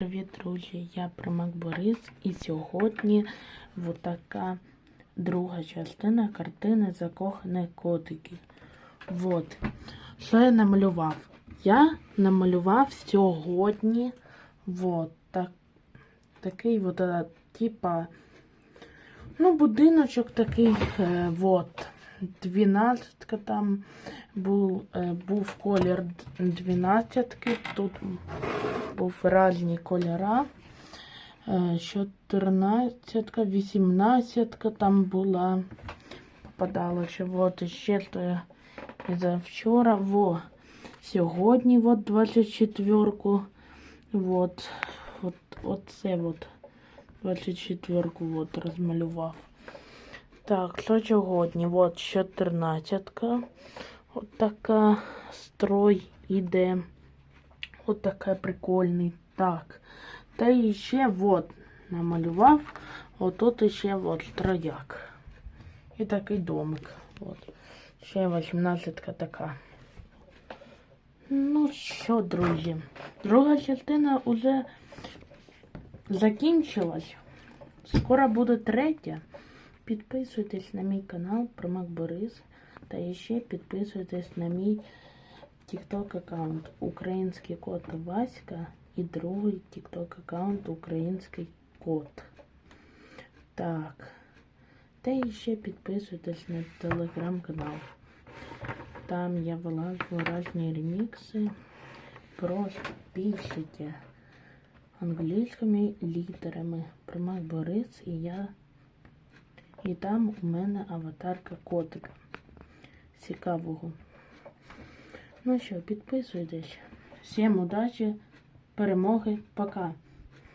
Привіт, друзі! Я Примак Борис, і сьогодні така друга частина картини Закохані котики. Вот. Що я намалював? Я намалював сьогодні вот так, такий вот, е, типа, ну, будиночок такий, е, вот. 12 там був, був колір 12, тут був різні кольора. Е, 14, 18 там була. Попадалося. Вот ще то я вчора. Во. Сьогодні от 24-ку. Вот. От, оце от 24-ку от розмалював. Так, що сьогодні? От 14-ка. От така строй іде. От така прикольний. Так. Та і ще от намалював. Отут ще от трояк. І такий домик. От. Ще 18-ка така. Ну що, друзі, друга частина вже закінчилась. Скоро буде третя. Підписуйтесь на мій канал Промак Борис. Та ще підписуйтесь на мій TikTok аккаунт Український кот Васька і другий TikTok аккаунт Український кот. Так. Та ще підписуйтесь на телеграм-канал. Там я вилажу різні ремікси. Просто пишите англійськими літерами. Промак Борис і я. І там у мене аватарка котика. Цікавого. Ну що, підписуйтесь. Всім удачі, перемоги, пока.